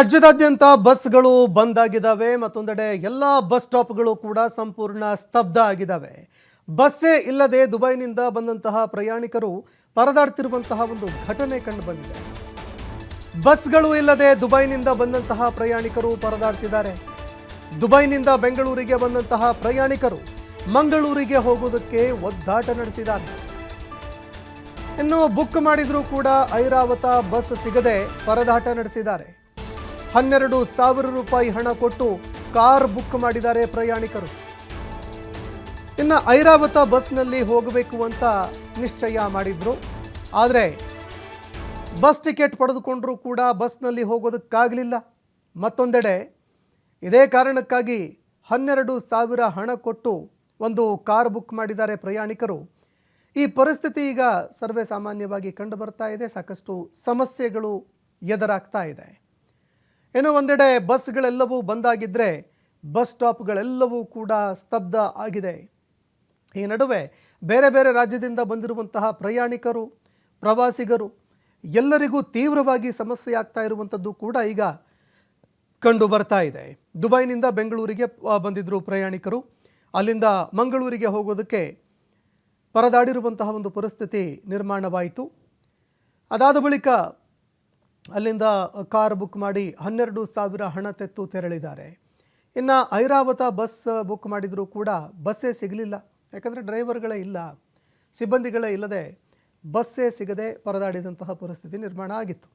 ರಾಜ್ಯದಾದ್ಯಂತ ಬಸ್ಗಳು ಬಂದ್ ಆಗಿದ್ದಾವೆ ಮತ್ತೊಂದೆಡೆ ಎಲ್ಲ ಬಸ್ ಸ್ಟಾಪ್ಗಳು ಕೂಡ ಸಂಪೂರ್ಣ ಸ್ತಬ್ಧ ಆಗಿದ್ದಾವೆ. ಬಸ್ಸೇ ಇಲ್ಲದೆ ದುಬೈನಿಂದ ಬಂದಂತಹ ಪ್ರಯಾಣಿಕರು ಪರದಾಡ್ತಿರುವಂತಹ ಒಂದು ಘಟನೆ ಕಂಡು ಬಂದಿದೆ. ಬಸ್ಗಳು ಇಲ್ಲದೆ ದುಬೈನಿಂದ ಬಂದಂತಹ ಪ್ರಯಾಣಿಕರು ಪರದಾಡ್ತಿದ್ದಾರೆ. ದುಬೈನಿಂದ ಬೆಂಗಳೂರಿಗೆ ಬಂದಂತಹ ಪ್ರಯಾಣಿಕರು ಮಂಗಳೂರಿಗೆ ಹೋಗುವುದಕ್ಕೆ ಒದ್ದಾಟ ನಡೆಸಿದ್ದಾರೆ. ಇನ್ನು ಬುಕ್ ಮಾಡಿದರೂ ಕೂಡ ಐರಾವತ ಬಸ್ ಸಿಗದೆ ಪರದಾಟ ನಡೆಸಿದ್ದಾರೆ. ಹನ್ನೆರಡು ಸಾವಿರ ರೂಪಾಯಿ ಹಣ ಕೊಟ್ಟು ಕಾರ್ ಬುಕ್ ಮಾಡಿದ್ದಾರೆ ಪ್ರಯಾಣಿಕರು. ಇನ್ನು ಐರಾವತ ಬಸ್ನಲ್ಲಿ ಹೋಗಬೇಕು ಅಂತ ನಿಶ್ಚಯ ಮಾಡಿದ್ರು. ಆದರೆ ಬಸ್ ಟಿಕೆಟ್ ಪಡೆದುಕೊಂಡರೂ ಕೂಡ ಬಸ್ನಲ್ಲಿ ಹೋಗೋದಕ್ಕಾಗಲಿಲ್ಲ. ಮತ್ತೊಂದೆಡೆ ಇದೇ ಕಾರಣಕ್ಕಾಗಿ ಹನ್ನೆರಡು ಸಾವಿರ ಹಣ ಕೊಟ್ಟು ಒಂದು ಕಾರ್ ಬುಕ್ ಮಾಡಿದ್ದಾರೆ ಪ್ರಯಾಣಿಕರು. ಈ ಪರಿಸ್ಥಿತಿ ಈಗ ಸರ್ವೇ ಸಾಮಾನ್ಯವಾಗಿ ಕಂಡುಬರ್ತಾ ಇದೆ. ಸಾಕಷ್ಟು ಸಮಸ್ಯೆಗಳು ಎದುರಾಗ್ತಾ ಇದೆ. ಏನೋ ಒಂದೆಡೆ ಬಸ್ಗಳೆಲ್ಲವೂ ಬಂದಾಗಿದ್ದರೆ ಬಸ್ ಸ್ಟಾಪ್ಗಳೆಲ್ಲವೂ ಕೂಡ ಸ್ತಬ್ಧ ಆಗಿದೆ. ಈ ನಡುವೆ ಬೇರೆ ಬೇರೆ ರಾಜ್ಯದಿಂದ ಬಂದಿರುವಂತಹ ಪ್ರಯಾಣಿಕರು, ಪ್ರವಾಸಿಗರು ಎಲ್ಲರಿಗೂ ತೀವ್ರವಾಗಿ ಸಮಸ್ಯೆ ಆಗ್ತಾ ಇರುವಂಥದ್ದು ಕೂಡ ಈಗ ಕಂಡು ಬರ್ತಾ ಇದೆ. ದುಬೈನಿಂದ ಬೆಂಗಳೂರಿಗೆ ಬಂದಿದ್ದರು ಪ್ರಯಾಣಿಕರು. ಅಲ್ಲಿಂದ ಮಂಗಳೂರಿಗೆ ಹೋಗೋದಕ್ಕೆ ಪರದಾಡಿರುವಂತಹ ಒಂದು ಪರಿಸ್ಥಿತಿ ನಿರ್ಮಾಣವಾಯಿತು. ಅದಾದ ಬಳಿಕ ಅಲ್ಲಿಂದ ಕಾರ್ ಬುಕ್ ಮಾಡಿ ಹನ್ನೆರಡು ಸಾವಿರ ಹಣ ತೆತ್ತು ತೆರಳಿದ್ದಾರೆ. ಇನ್ನು ಐರಾವತ ಬಸ್ ಬುಕ್ ಮಾಡಿದರೂ ಕೂಡ ಬಸ್ಸೇ ಸಿಗಲಿಲ್ಲ. ಯಾಕಂದರೆ ಡ್ರೈವರ್ಗಳೇ ಇಲ್ಲ, ಸಿಬ್ಬಂದಿಗಳೇ ಇಲ್ಲದೆ ಬಸ್ಸೇ ಸಿಗದೆ ಪರದಾಡಿದಂತಹ ಪರಿಸ್ಥಿತಿ ನಿರ್ಮಾಣ ಆಗಿತ್ತು.